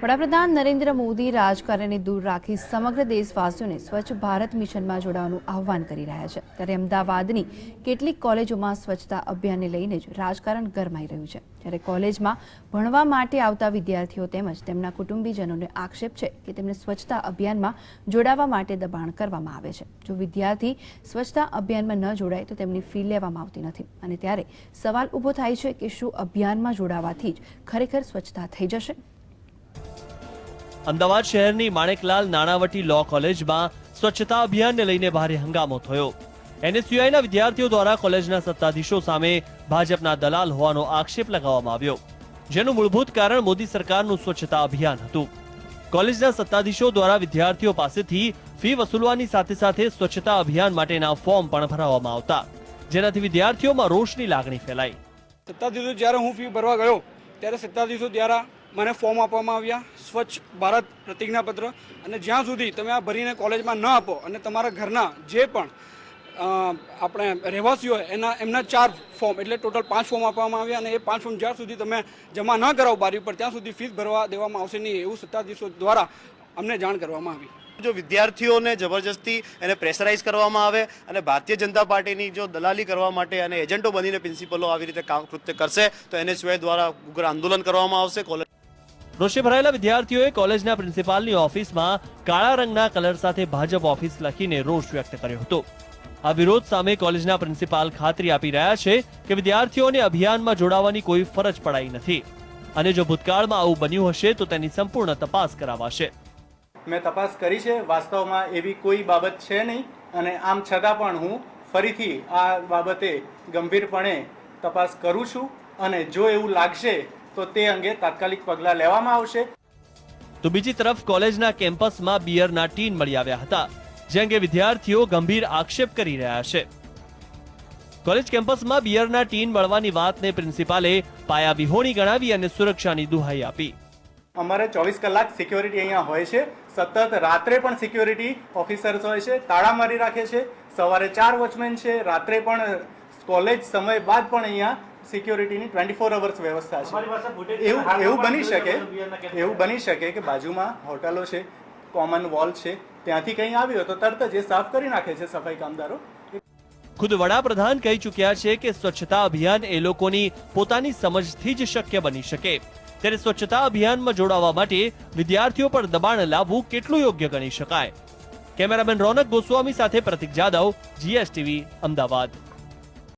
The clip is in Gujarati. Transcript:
વડાપ્રધાન નરેન્દ્ર મોદી રાજકારણને દૂર રાખી સમગ્ર દેશવાસીઓને સ્વચ્છ ભારત મિશનમાં જોડાવાનું આહ્વાન કરી રહ્યા છે. ત્યારે અમદાવાદની કેટલીક કોલેજોમાં સ્વચ્છતા અભિયાનને લઈને જ રાજકારણ ગરમાઈ રહ્યું છે. જ્યારે કોલેજમાં ભણવા માટે આવતા વિદ્યાર્થીઓ તેમજ તેમના કુટુંબીજનોને આક્ષેપ છે કે તેમને સ્વચ્છતા અભિયાનમાં જોડાવા માટે દબાણ કરવામાં આવે છે. જો વિદ્યાર્થી સ્વચ્છતા અભિયાનમાં ન જોડાય તો તેમની ફી લેવામાં આવતી નથી. અને ત્યારે સવાલ ઊભો થાય છે કે શું અભિયાનમાં જોડાવાથી જ ખરેખર સ્વચ્છતા થઈ જશે? અમદાવાદ શહેરની માણેકલાલ નાણાવટી લો કોલેજમાં સ્વચ્છતા અભિયાનને લઈને ભારે હંગામો થયો. એનએસયુઆઈના વિદ્યાર્થીઓ દ્વારા કોલેજના સત્તાધીશો સામે ભાજપના દલાલ હોવાનો આક્ષેપ લગાવવામાં આવ્યો. જેનું મૂળભૂત કારણ મોદી સરકારનું સ્વચ્છતા અભિયાન હતું. કોલેજના સત્તાધીશો દ્વારા વિદ્યાર્થીઓ પાસેથી ફી વસૂલવાની સાથે સાથે સ્વચ્છતા અભિયાન માટેના ફોર્મ પણ ભરાવવામાં આવતા. જેનાથી વિદ્યાર્થીઓમાં રોષની લાગણી ફેલાઈ. સત્તાધીશો જ્યારે હું ફી ભરવા ગયો, ત્યારે સત્તાધીશો દ્વારા મને ફોર્મ આપવામાં આવ્યા, સ્વચ્છ ભારત પ્રતિજ્ઞાપત્ર. અને જ્યાં સુધી તમે આ ભરીને કોલેજમાં ન આપો અને તમારા ઘરના જે પણ આપણે રહેવાસીઓ એના, એમના ચાર ફોર્મ એટલે ટોટલ પાંચ ફોર્મ આપવામાં આવ્યા અને એ પાંચ ફોર્મ જ્યાં સુધી તમે જમા ન કરાવો બારી પર ત્યાં સુધી ફીસ ભરવા દેવામાં આવશે નહીં એવું સત્તાધીશો દ્વારા અમને જાણ કરવામાં આવી. જો વિદ્યાર્થીઓને જબરજસ્તી એને પ્રેશરાઇઝ કરવામાં આવે અને ભારતીય જનતા પાર્ટીની જો દલાલી કરવા માટે અને એજન્ટો બનીને પ્રિન્સિપલો આવી રીતે કામ કૃત્ય કરશે, તો એને સિવાય દ્વારા ઉગ્ર આંદોલન કરવામાં આવશે કોલેજ રોષે ભરાયેલા વિદ્યાર્થીઓએ કોલેજના પ્રિન્સિપાલની ઓફિસમાં કાળા રંગના કલર સાથે ભાજપ ઓફિસ લખીને રોષ વ્યક્ત કર્યો હતો. આ વિરોધ સામે કોલેજના પ્રિન્સિપાલ ખાતરી આપી રહ્યા છે કે વિદ્યાર્થીઓને અભિયાનમાં જોડાવાની કોઈ ફરજ પડાઈ નથી. અને જો ભૂતકાળમાં આવું બન્યું હશે તો તેની સંપૂર્ણ તપાસ કરાવાશે. મેં તપાસ કરી છે, વાસ્તવમાં એવી કોઈ બાબત છે નહીં. અને આમ છતાં પણ હું ફરીથી આ બાબતે ગંભીરપણે તપાસ કરું છું. અને જો એવું લાગશે તો તે અંગે તાત્કાલિક પગલાં લેવામાં આવશે. તો બીજી તરફ કોલેજના કેમ્પસમાં બિયરના ટીન મળી આવ્યા હતા જે અંગે વિદ્યાર્થીઓ ગંભીર આક્ષેપ કરી રહ્યા છે. કોલેજ કેમ્પસમાં બિયરના ટીન મળવાની વાતને પ્રિન્સિપાલે પાયા વિહોણી ગણાવી અને સુરક્ષાની દુહાઈ આપી. અમારે ચોવીસ કલાક સિક્યોરિટી અહીંયા હોય છે. સતત રાત્રે પણ સિક્યોરિટી ઓફિસર્સ હોય છે. તાળા મારી રાખે છે. સવારે ચાર વોચમેન છે. રાત્રે પણ કોલેજ સમય બાદ પણ અહીંયા સિક્યોરિટીની ટ્વેન્ટી ફોર અવર્સ વ્યવસ્થા છે. એવું એવું બની શકે એવું બની શકે કે બાજુમાં હોટલો છે કોમન વોલ છે ત્યાંથી કંઈ આવ્યું હોય તો તરત જ એ સાફ કરી નાખે છે સફાઈ કામદારો. ખુદ વડાપ્રધાન કહી ચૂક્યા છે કે સ્વચ્છતા અભિયાન એ લોકોની પોતાની સમજથી જ શક્ય બની શકે. ત્યારે સ્વચ્છતા અભિયાનમાં જોડાવા માટે વિદ્યાર્થીઓ પર દબાણ લાવવું કેટલું યોગ્ય ગણી શકાય? કેમેરામેન રોનક ગોસ્વામી સાથે પ્રતિક જાદવ જીએસટીવી અમદાવાદ.